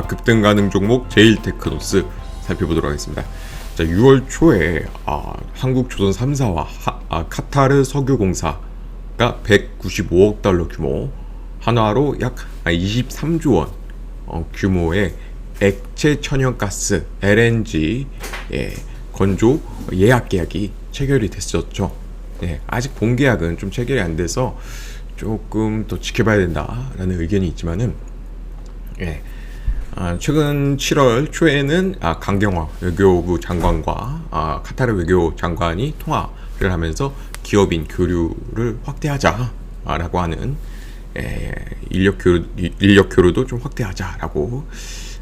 아, 급등 가능 종목 제일테크노스 살펴보도록 하겠습니다. 자, 6월 초에 아, 한국조선 3사와 하, 아, 카타르 석유공사가 195억 달러 규모, 한화로 약 23조 원 어, 규모의 액체 천연가스 LNG 예, 건조 예약 계약이 체결이 됐었죠. 예, 아직 본 계약은 좀 체결이 안 돼서 조금 더 지켜봐야 된다라는 의견이 있지만은 예, 아, 최근 7월 초에는 아, 강경화 외교부 장관과 아, 카타르 외교 장관이 통화를 하면서 기업인 교류를 확대하자라고 하는 예, 인력 교류 인력 교류도 좀 확대하자라고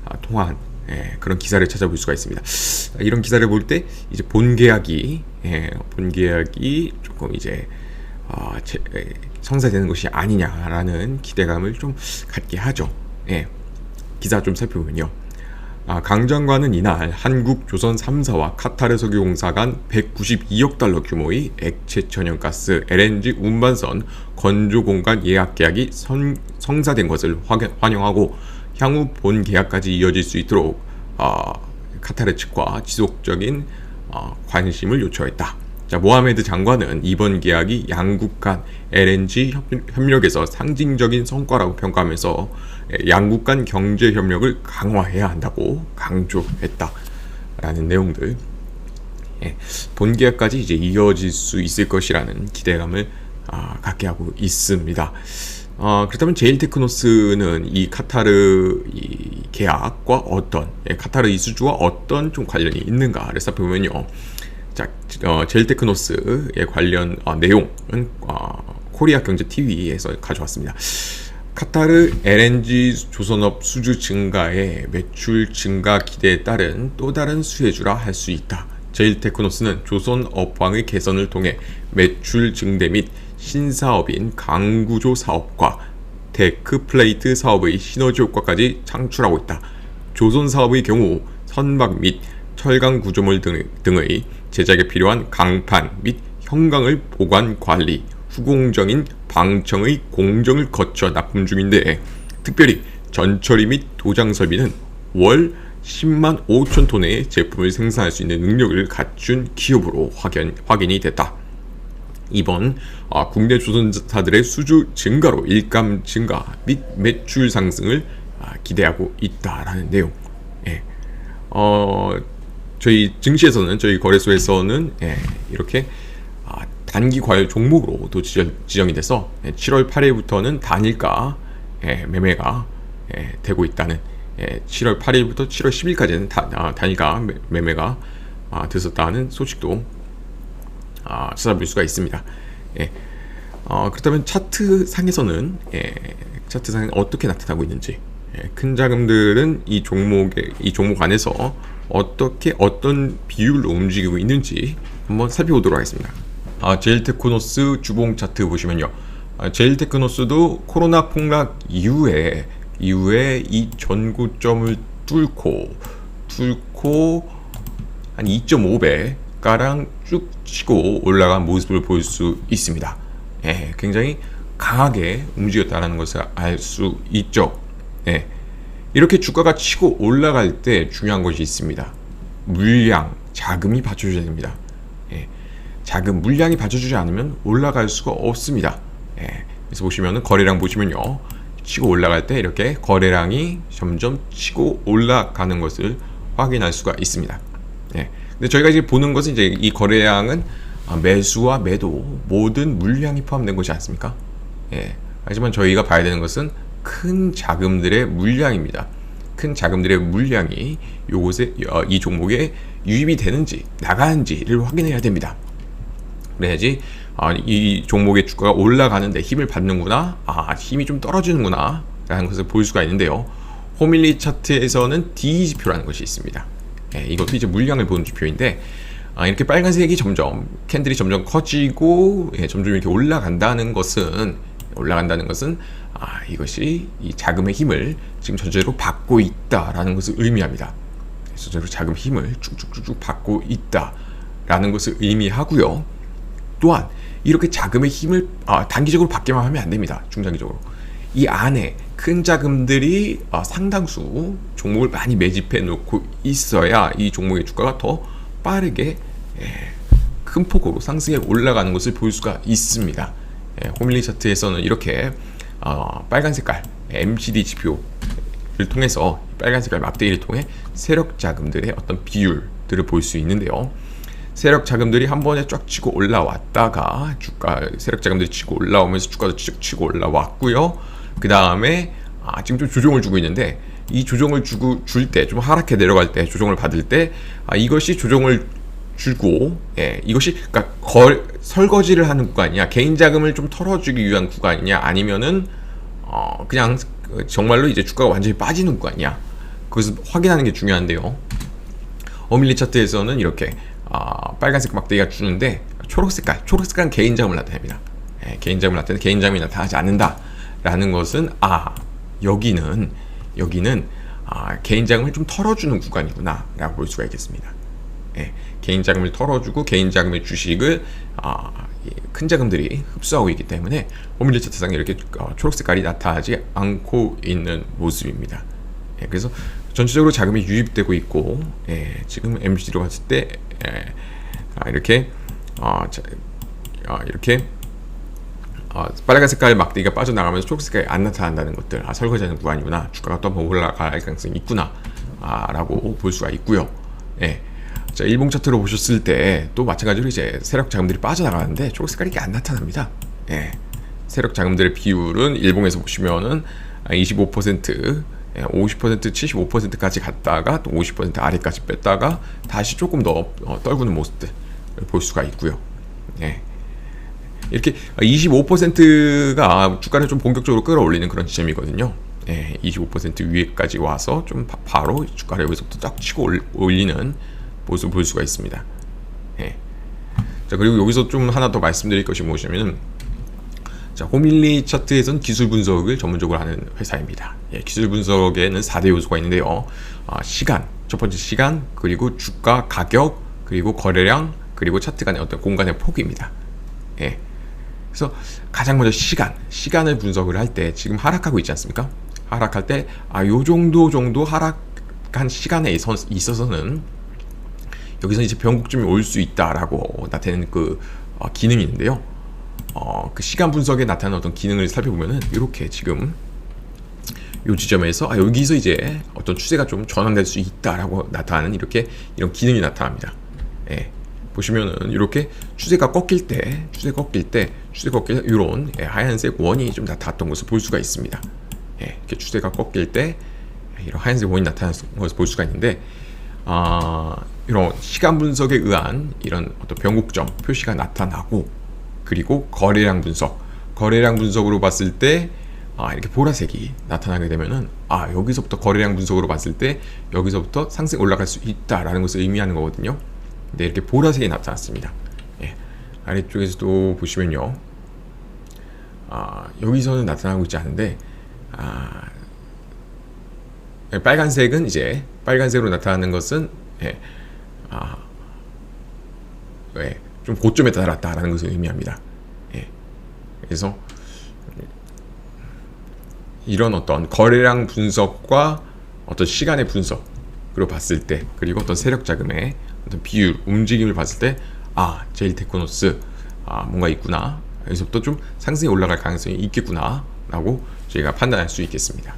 아, 통화한 예, 그런 기사를 찾아볼 수가 있습니다. 아, 이런 기사를 볼 때 이제 본 계약이 예, 본 계약이 조금 이제 성사되는 것이 아니냐라는 기대감을 좀 갖게 하죠. 예. 기사 좀 살펴보면요. 아, 강 장관은 이날 한국 조선 3사와 카타르 석유공사 간 192억 달러 규모의 액체 천연가스 LNG 운반선 건조 공간 예약 계약이 선, 성사된 것을 환영하고 향후 본 계약까지 이어질 수 있도록 아, 카타르 측과 지속적인 어, 관심을 요청했다. 자, 모하메드 장관은 이번 계약이 양국 간 LNG 협력에서 상징적인 성과라고 평가하면서 양국 간 경제 협력을 강화해야 한다고 강조했다. 라는 내용들. 예, 본 계약까지 이제 이어질 수 있을 것이라는 기대감을 아, 갖게 하고 있습니다. 어, 그렇다면 제일테크노스는 이 카타르 이 계약과 어떤 예, 카타르 이수주와 어떤 좀 관련이 있는가를 살펴보면요. 자, 어, 젤테크노스의 관련 어, 내용은 어, 코리아 경제 TV에서 가져왔습니다. 카타르 LNG 조선업 수주 증가에 매출 증가 기대에 따른 또 다른 수혜주라 할 수 있다. 제일테크노스는 조선 업황의 개선을 통해 매출 증대 및 신사업인 강구조 사업과 테크 플레이트 사업의 시너지 효과까지 창출하고 있다. 조선 사업의 경우 선박 및 철강 구조물 등의 제작에 필요한 강판 및 형광을 보관 관리, 후공정인 방청의 공정을 거쳐 납품 중인데 특별히 전처리 및 도장 설비는 월 10만 5천 톤의 제품을 생산할 수 있는 능력을 갖춘 기업으로 확인, 확인이 됐다. 이번 아, 국내 조선사들의 수주 증가로 일감 증가 및 매출 상승을 아, 기대하고 있다라는 내용. 예. 어, 저희 증시에서는 저희 거래소에서는 예, 이렇게 아, 단기 과열 종목으로도 지정, 지정 이 돼서 예, 7월 8일부터는 단일가 예, 매매가 예, 되고 있다는 예, 7월 8일부터 7월 10일까지는 다, 아, 단일가 매매가 아, 됐었다는 소식도 아, 찾아볼 수가 있습니다. 예. 어, 그렇다면 차트 상에서는 예, 차트 상에 어떻게 나타나고 있는지 예, 큰 자금들은 이 종목의 이 종목 안에서 어떻게 어떤 비율로 움직이고 있는지 한번 살펴보도록 하겠습니다. 아, 제일테크노스 주봉 차트 보시면요. 아, 제일테크노스도 코로나 폭락 이후에 이후에 이 전고점을 뚫고 뚫고 한 2.5배 가량 쭉 치고 올라간 모습을 볼 수 있습니다. 예, 굉장히 강하게 움직였다는 것을 알 수 있죠. 예. 이렇게 주가가 치고 올라갈 때 중요한 것이 있습니다. 물량, 자금이 받쳐줘야 됩니다. 예. 자금, 물량이 받쳐주지 않으면 올라갈 수가 없습니다. 예. 그래서 보시면은 거래량 보시면요. 치고 올라갈 때 이렇게 거래량이 점점 치고 올라가는 것을 확인할 수가 있습니다. 예. 근데 저희가 이제 보는 것은 이제 이 거래량은 매수와 매도 모든 물량이 포함된 것이 않습니까? 예. 하지만 저희가 봐야 되는 것은 큰 자금들의 물량입니다. 큰 자금들의 물량이 요곳에 어, 이 종목에 유입이 되는지 나가는지를 확인해야 됩니다. 그래야지 아, 이 종목의 주가가 올라가는데 힘을 받는구나, 아 힘이 좀 떨어지는구나 라는 것을 볼 수가 있는데요. 호밀리 차트에서는 D 지표라는 것이 있습니다. 예, 이것도 이제 물량을 보는 지표인데 아, 이렇게 빨간색이 점점 캔들이 점점 커지고 예, 점점 이렇게 올라간다는 것은 올라간다는 것은 아, 이것이 이 자금의 힘을 지금 전체로 받고 있다라는 것을 의미합니다. 전체로 자금 힘을 쭉쭉쭉쭉 받고 있다라는 것을 의미하고요. 또한 이렇게 자금의 힘을 아, 단기적으로 받기만 하면 안 됩니다. 중장기적으로 이 안에 큰 자금들이 아, 상당수 종목을 많이 매집해 놓고 있어야 이 종목의 주가가 더 빠르게 예, 큰 폭으로 상승에 올라가는 것을 볼 수가 있습니다. 예, 호밀리 차트에서는 이렇게 어, 빨간 색깔 MCD 지표를 통해서 빨간 색깔 막대기를 통해 세력 자금들의 어떤 비율들을 볼 수 있는데요. 세력 자금들이 한 번에 쫙 치고 올라왔다가 주가 세력 자금들이 치고 올라오면서 주가도 쭉 치고 올라왔고요. 그 다음에 아, 지금 좀 조정을 주고 있는데 이 조정을 주고 줄 때 좀 하락해 내려갈 때 조정을 받을 때 아, 이것이 조정을 주고 예, 이것이 그러니까 걸, 설거지를 하는 구간이냐 개인 자금을 좀 털어주기 위한 구간이냐 아니면은 어, 그냥 정말로 이제 주가가 완전히 빠지는 구간이냐 그것을 확인하는 게 중요한데요. 어밀리 차트에서는 이렇게 아, 빨간색 막대기가 주는데 초록 색깔, 초록 색깔은 개인 자금을 나타냅니다. 예, 개인 자금을 나타내는 개인 자금이 나타나지 않는다라는 것은 아 여기는 여기는 아, 개인 자금을 좀 털어주는 구간이구나라고 볼 수가 있겠습니다. 예, 개인 자금을 털어주고 개인 자금의 주식을 아, 예, 큰 자금들이 흡수하고 있기 때문에 호밀리 차트상에 이렇게 어, 초록 색깔이 나타나지 않고 있는 모습입니다. 예, 그래서 전체적으로 자금이 유입되고 있고 예, 지금 MC로 봤을 때 예, 아, 이렇게 어, 자, 어, 이렇게 어, 빨간 색깔 막대기가 빠져나가면서 초록 색깔이 안 나타난다는 것들 아 설거지하는 구간이구나 주가가 또 한번 올라갈 가능성이 있구나 아, 라고 볼 수가 있고요 예. 자 일봉 차트로 보셨을 때 또 마찬가지로 이제 세력 자금들이 빠져나가는데 초록 색깔이 안 나타납니다 예. 세력 자금들의 비율은 일봉에서 보시면은 25% 예, 50% 75%까지 갔다가 또 50% 아래까지 뺐다가 다시 조금 더 어, 떨구는 모습들 볼 수가 있고요. 예. 이렇게 25%가 주가를 좀 본격적으로 끌어올리는 그런 지점이거든요. 예, 25% 위에까지 와서 좀 바, 바로 주가를 여기서부터 쫙 치고 올, 올리는 모습을 볼 수가 있습니다. 예. 자 그리고 여기서 좀 하나 더 말씀드릴 것이 무엇이냐면 자, 호밀리 차트에서는 기술 분석을 전문적으로 하는 회사입니다. 예, 기술 분석에는 4대 요소가 있는데요. 아, 시간, 첫 번째 시간, 그리고 주가, 가격, 그리고 거래량, 그리고 차트 간의 어떤 공간의 폭입니다. 예. 그래서 가장 먼저 시간, 시간을 분석을 할 때 지금 하락하고 있지 않습니까? 하락할 때, 아, 요 정도 정도 하락한 시간에 있어서는 여기서 이제 변곡점이 올 수 있다라고 나타내는 그 어, 기능이 있는데요. 어, 그 시간 분석에 나타나는 어떤 기능을 살펴보면은 이렇게 지금 요 지점에서 아, 여기서 이제 어떤 추세가 좀 전환될 수 있다라고 나타나는 이렇게 이런 기능이 나타납니다. 예. 보시면은 이렇게 추세가 꺾일 때, 추세 꺾일 때, 추세 꺾일 때 이런 예, 하얀색 원이 좀 나타났던 것을 볼 수가 있습니다. 예, 이렇게 추세가 꺾일 때 이런 하얀색 원이 나타난 것을 볼 수가 있는데, 아 이런 시간 분석에 의한 이런 어떤 변곡점 표시가 나타나고 그리고 거래량 분석, 거래량 분석으로 봤을 때 아, 이렇게 보라색이 나타나게 되면은 아 여기서부터 거래량 분석으로 봤을 때 여기서부터 상승 올라갈 수 있다라는 것을 의미하는 거거든요. 근데 이렇게 보라색이 나타났습니다. 예. 아래쪽에서도 보시면요. 아, 여기서는 나타나고 있지 않은데 아, 예, 빨간색은 이제 빨간색으로 나타나는 것은 예, 아, 예, 좀 고점에 달았다라는 것을 의미합니다. 예. 그래서 이런 어떤 거래량 분석과 어떤 시간의 분석으로 봤을 때 그리고 어떤 세력 자금의 어떤 비율 움직임을 봤을 때 아 제일 테크노스 아 뭔가 있구나 여기서부터 좀 상승이 올라갈 가능성이 있겠구나라고 저희가 판단할 수 있겠습니다.